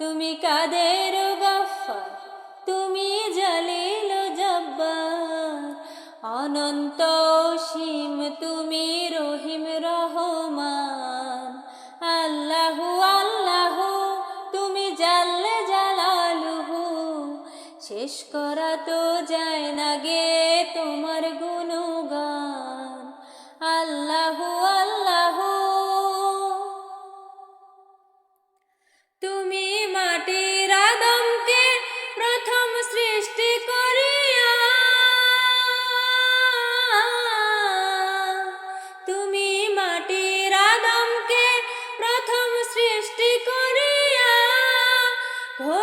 তুমি কাদের গাফার? তুমি জলিল জব্বার। অনন্ত সীম তুমি রহিম রহমান। আল্লাহু আল্লাহু, তুমি জাল্লে জালালুহু। শেষ করা তো যায় না গে তোমার গুণগান।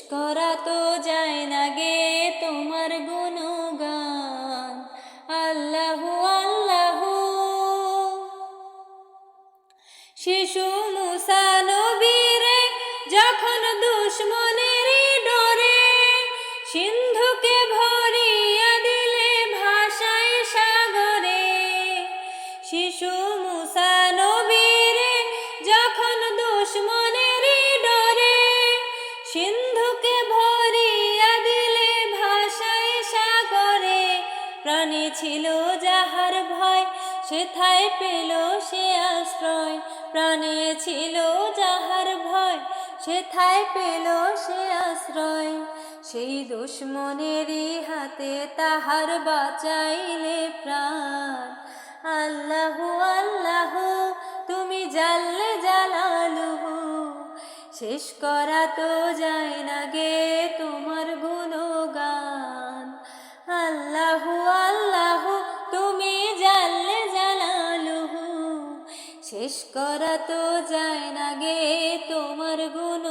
করা তো যায় না গে তোমার গুণগান। আল্লাহু, আল্লাহ। শিশু মুসানবীরে যখন দুশ্মনের ডরে সিন্ধুকে প্রাণে ছিল যাহার ভয়, সেথায় পেল সে আশ্রয়। প্রাণে ছিল যাহার ভয়, সেথায় পেল সে আশ্রয়। সেই দুশ্মনেরই হাতে তাহার বাঁচাইলে প্রাণ। আল্লাহু, আল্লাহ, তুমি জানলে জালালুহু। শেষ করা তো যায় না গে তোমার শেষ করা তো যায় না গে তোমার গুণ